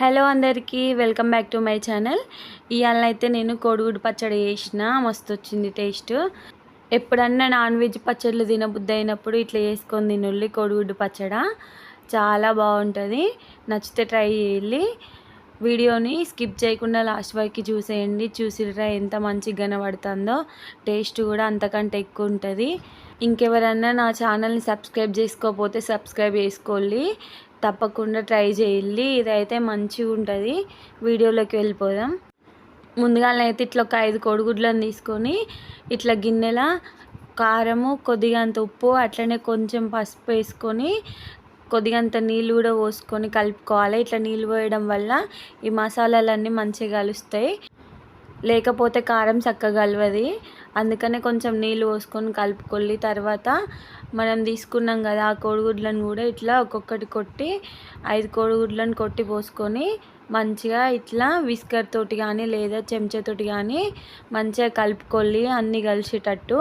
Hello అందరికీ welcome back to my channel. ఇవాళ అయితే నేను కోడిగుడ్డు పచ్చడి చేసిన మస్తు వచ్చింది టేస్ట్. ఎప్పుడన్నా నాన్ వెజ్ పచ్చళ్ళు తినబుద్ధి అయినప్పుడు ఇట్లా చేసుకొని తినుల్లి కోడిగుడ్డు పచ్చడ. చాలా బాగుంటుంది నచ్చితే ట్రై చేయాలి వీడియోని స్కిప్ చేయకుండా లాస్ట్ వరకు చూసేయండి. చూసిరా ఎంత మంచిగా కనబడుతుందో టేస్ట్ కూడా అంతకంటే ఎక్కువ ఉంటుంది. ఇంకెవరన్నా నా ఛానల్ని సబ్స్క్రైబ్ చేసుకోకపోతే సబ్స్క్రైబ్ చేసుకోండి. తప్పకుండా ట్రై చేయాలి ఇదైతే మంచిగా ఉంటుంది. వీడియోలోకి వెళ్ళిపోదాం. ముందుగా అయితే ఇట్లా ఒక ఐదు కోడిగుడ్లను తీసుకొని ఇట్లా గిన్నెల కారము కొద్దిగా అంత ఉప్పు అట్లనే కొంచెం పసుపు వేసుకొని కొద్దిగంత నీళ్ళు కూడా పోసుకొని కలుపుకోవాలి. ఇట్లా నీళ్ళు పోయడం వల్ల ఈ మసాలాలన్నీ మంచిగా కలుస్తాయి. లేకపోతే కారం చక్కగా కలవది. అందుకనే కొంచెం నీళ్ళు పోసుకొని కలుపుకొని తర్వాత మనం తీసుకున్నాం కదా ఆ కోడిగుడ్లను కూడా ఇట్లా ఒక్కొక్కటి కొట్టి ఐదు కోడిగుడ్లను కొట్టి పోసుకొని మంచిగా ఇట్లా విస్కర్ తోటి కానీ లేదా చెంచాతోటి కానీ మంచిగా కలుపుకొని అన్నీ కలిసేటట్టు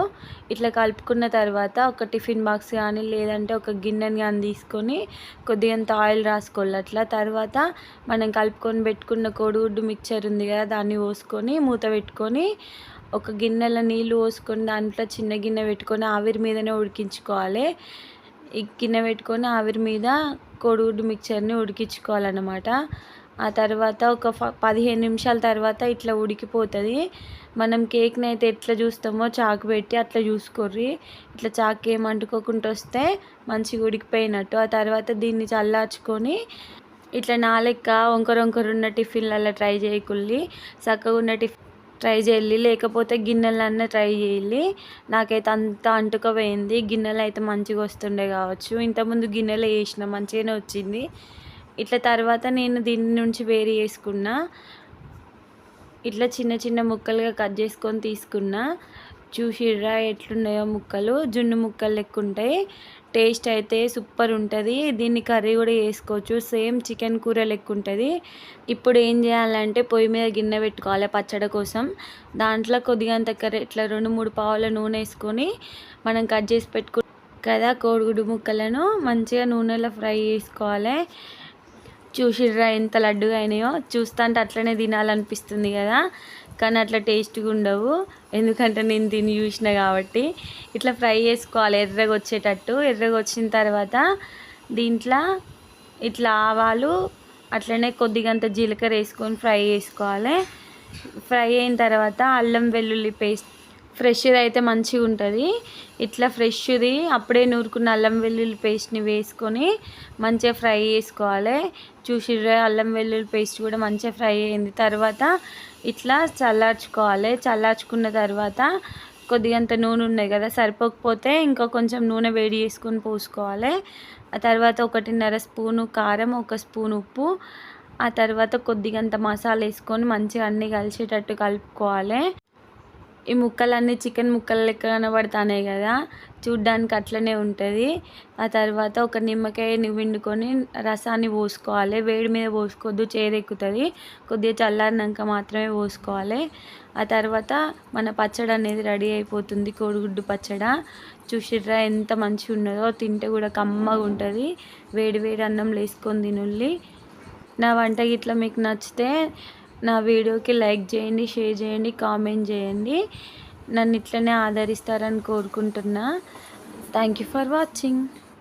ఇట్లా కలుపుకున్న తర్వాత ఒక టిఫిన్ బాక్స్ కానీ లేదంటే ఒక గిన్నెని కానీ తీసుకొని కొద్దిగంత ఆయిల్ రాసుకోవాలి. అట్లా తర్వాత మనం కలుపుకొని పెట్టుకున్న కోడిగుడ్డు మిక్చర్ ఉంది కదా దాన్ని పోసుకొని మూత పెట్టుకొని ఒక గిన్నెలో నీళ్ళు పోసుకొని దాంట్లో చిన్న గిన్నె పెట్టుకొని ఆవిరి మీదనే ఉడికించుకోవాలి. ఈ గిన్నె పెట్టుకొని ఆవిరి మీద కోడిగుడ్డు మిక్చర్ని ఉడికించుకోవాలన్నమాట. ఆ తర్వాత ఒక పదిహేను నిమిషాల తర్వాత ఇట్లా ఉడికిపోతుంది. మనం కేక్ని అయితే ఎట్లా చూస్తామో చాకు పెట్టి అట్లా చూసుకోర్రి. ఇట్లా చాకు ఏమంటుకోకుండా అంటుకోకుండా వస్తే మంచిగా ఉడికిపోయినట్టు. ఆ తర్వాత దీన్ని చల్లార్చుకొని ఇట్లా నాలెక్క వంకర వంకర ఉన్న టిఫిన్లలో ట్రై చేయకుల్లి. చక్కగా ఉన్న టిఫిన్ ట్రై చేయాలి. లేకపోతే గిన్నెలన్నీ ట్రై చేయాలి. నాకైతే అంత అంటుకపోయింది. గిన్నెలు అయితే మంచిగా వస్తుండే కావచ్చు. ఇంతకుముందు గిన్నెలో వేసిన మంచిగానే వచ్చింది. ఇట్లా తర్వాత నేను దీని నుంచి వేరు చేసుకున్నా. ఇట్లా చిన్న చిన్న ముక్కలుగా కట్ చేసుకొని తీసుకున్నా. చూసిర్రా ఎట్లున్నాయో ముక్కలు. జున్ను ముక్కలు లెక్క ఉంటాయి టేస్ట్ అయితే సూపర్ ఉంటుంది. దీన్ని కర్రీ కూడా చేసుకోవచ్చు. సేమ్ చికెన్ కూర లెక్క ఉంటుంది ఇప్పుడు ఏం చేయాలంటే పొయ్యి మీద గిన్నె పెట్టుకోవాలి పచ్చడి కోసం. దాంట్లో కొద్దిగా అంత కర్రీ ఇట్లా రెండు మూడు పావుల నూనె వేసుకొని మనం కట్ చేసి పెట్టుకు కదా కోడిగుడ్డు ముక్కలను మంచిగా నూనెలో ఫ్రై చేసుకోవాలి. చూసిర్రా ఎంత లడ్డుగా అయినాయో చూస్తుంటే అట్లనే తినాలనిపిస్తుంది కదా. కానీ అట్లా టేస్ట్గా ఉండవు. ఎందుకంటే నేను తిని చూసిన కాబట్టి. ఇట్లా ఫ్రై చేసుకోవాలి ఎర్రగా వచ్చేటట్టు. ఎర్రగా వచ్చిన తర్వాత దీంట్లో ఇట్లా ఆవాలు అట్లనే కొద్దిగంత జీలకర్ర వేసుకొని ఫ్రై చేసుకోవాలి. ఫ్రై అయిన తర్వాత అల్లం వెల్లుల్లి పేస్ట్. ఫ్రెష్ది అయితే మంచిగా ఉంటుంది. ఇట్లా ఫ్రెష్ది అప్పుడే నూరుకున్న అల్లం వెల్లుల్లి పేస్ట్ని వేసుకొని మంచిగా ఫ్రై చేసుకోవాలి. చూసిర్రే అల్లం వెల్లుల్లి పేస్ట్ కూడా మంచిగా ఫ్రై అయింది. తర్వాత ఇట్లా చల్లార్చుకోవాలి. చల్లార్చుకున్న తర్వాత కొద్దిగంత నూనె ఉన్నాయి కదా సరిపోకపోతే ఇంకా కొంచెం నూనె వేడి చేసుకొని పోసుకోవాలి. ఆ తర్వాత ఒకటిన్నర స్పూను కారం ఒక స్పూన్ ఉప్పు. ఆ తర్వాత కొద్దిగంత మసాలా వేసుకొని మంచిగా అన్నీ కలిసేటట్టు కలుపుకోవాలి. ఈ ముక్కలన్నీ చికెన్ ముక్కలు లెక్క కనబడుతున్నాయి కదా చూడ్డానికి అట్లనే ఉంటుంది. ఆ తర్వాత ఒక నిమ్మకాయని విండుకొని రసాన్ని పోసుకోవాలి. వేడి మీద పోసుకోవద్దు చేదెక్కుతుంది. కొద్దిగా చల్లారినాక మాత్రమే పోసుకోవాలి. ఆ తర్వాత మన పచ్చడి అనేది రెడీ అయిపోతుంది కోడిగుడ్డు పచ్చడ. చూసిర్రా ఎంత మంచిగా ఉన్నదో తింటే కూడా కమ్మగా ఉంటుంది. వేడి వేడి అన్నం వేసుకొని తినుల్లి నా వంట గిట్ల మీకు నచ్చితే నా వీడియోకి లైక్ చేయండి షేర్ చేయండి కామెంట్ చేయండి. నన్ను ఇట్లనే ఆదరిస్తారని కోరుకుంటున్నా. Thank you for watching